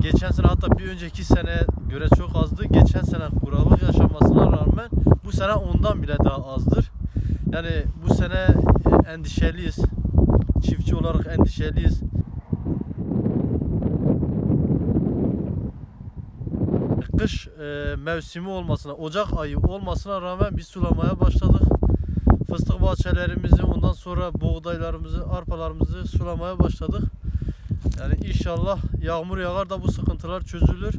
geçen sene hatta bir önceki sene göre çok azdı. Geçen sene kuraklık yaşamasına rağmen bu sene ondan bile daha azdır. Yani bu sene e, endişeliyiz. Çiftçi olarak endişeliyiz. Kış e, mevsimi olmasına, Ocak ayı olmasına rağmen biz sulamaya başladık. Fıstık bahçelerimizi, ondan sonra buğdaylarımızı, arpalarımızı sulamaya başladık. Yani inşallah yağmur yağar da bu sıkıntılar çözülür.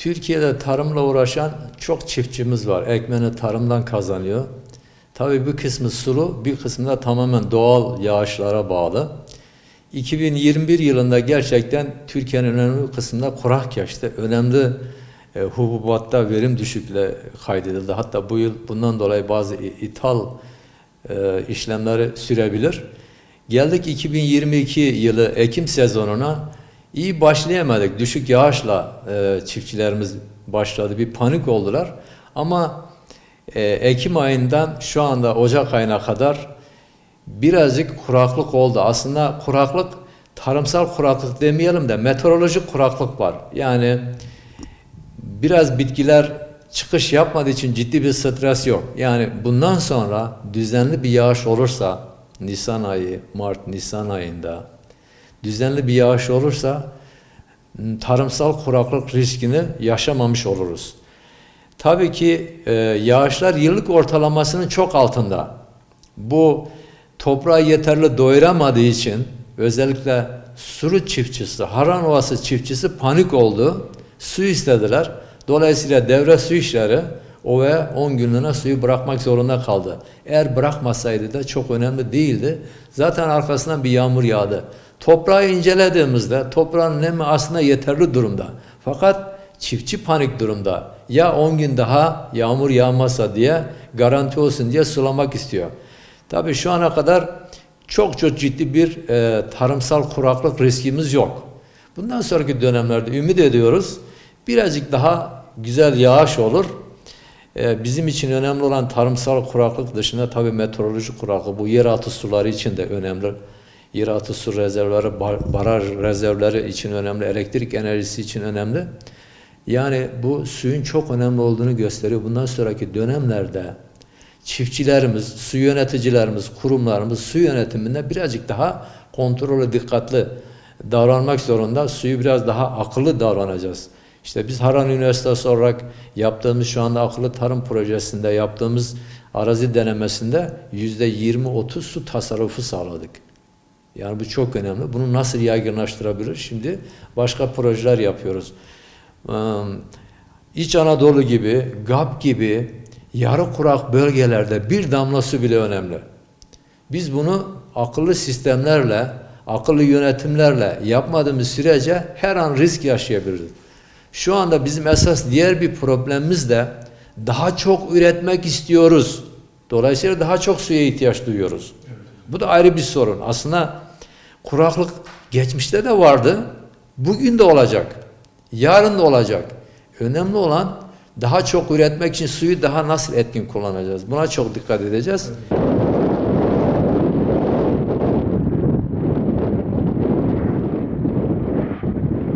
Türkiye'de tarımla uğraşan çok çiftçimiz var. Ekmeğini tarımdan kazanıyor. Tabii bir kısmı sulu, bir kısmı da tamamen doğal yağışlara bağlı. 2021 yılında gerçekten Türkiye'nin önemli kısmında kurak geçti. Önemli e, hububatta verim düşüklüğü kaydedildi. Hatta bu yıl bundan dolayı bazı ithal e, işlemleri sürebilir. Geldik 2022 yılı Ekim sezonuna iyi başlayamadık. Düşük yağışla e, çiftçilerimiz başladı. Bir panik oldular. Ama e, Ekim ayından şu anda Ocak ayına kadar birazcık kuraklık oldu. Aslında kuraklık tarımsal kuraklık demeyelim de meteorolojik kuraklık var. Yani biraz bitkiler çıkış yapmadığı için ciddi bir stres yok. Yani bundan sonra düzenli bir yağış olursa Nisan ayı, Mart, Nisan ayında düzenli bir yağış olursa m, tarımsal kuraklık riskini yaşamamış oluruz. Tabii ki e, yağışlar yıllık ortalamasının çok altında. Bu toprağı yeterli doyuramadığı için özellikle suru çiftçisi, Haran Ovası çiftçisi panik oldu. Su istediler. Dolayısıyla devre su işleri ovaya 10 günlüğüne suyu bırakmak zorunda kaldı. Eğer bırakmasaydı da çok önemli değildi. Zaten arkasından bir yağmur yağdı. Toprağı incelediğimizde toprağın nemi aslında yeterli durumda. Fakat çiftçi panik durumda. Ya 10 gün daha yağmur yağmasa diye garanti olsun diye sulamak istiyor. Tabii şu ana kadar çok çok ciddi bir e, tarımsal kuraklık riskimiz yok. Bundan sonraki dönemlerde ümit ediyoruz. Birazcık daha güzel yağış olur. E, bizim için önemli olan tarımsal kuraklık dışında tabii meteorolojik kuraklık bu yeraltı suları için de önemli. Yeraltı su rezervleri, bar- baraj rezervleri için önemli, elektrik enerjisi için önemli. Yani bu suyun çok önemli olduğunu gösteriyor. Bundan sonraki dönemlerde çiftçilerimiz, su yöneticilerimiz, kurumlarımız su yönetiminde birazcık daha kontrollü, dikkatli davranmak zorunda. Suyu biraz daha akıllı davranacağız. İşte biz Haran Üniversitesi olarak yaptığımız şu anda akıllı tarım projesinde yaptığımız arazi denemesinde yüzde 20-30 su tasarrufu sağladık. Yani bu çok önemli. Bunu nasıl yaygınlaştırabilir? Şimdi başka projeler yapıyoruz. İç Anadolu gibi, GAP gibi yarı kurak bölgelerde bir damla su bile önemli. Biz bunu akıllı sistemlerle, akıllı yönetimlerle yapmadığımız sürece her an risk yaşayabiliriz. Şu anda bizim esas diğer bir problemimiz de daha çok üretmek istiyoruz. Dolayısıyla daha çok suya ihtiyaç duyuyoruz. Bu da ayrı bir sorun. Aslında kuraklık geçmişte de vardı. Bugün de olacak. Yarın da olacak. Önemli olan daha çok üretmek için suyu daha nasıl etkin kullanacağız. Buna çok dikkat edeceğiz.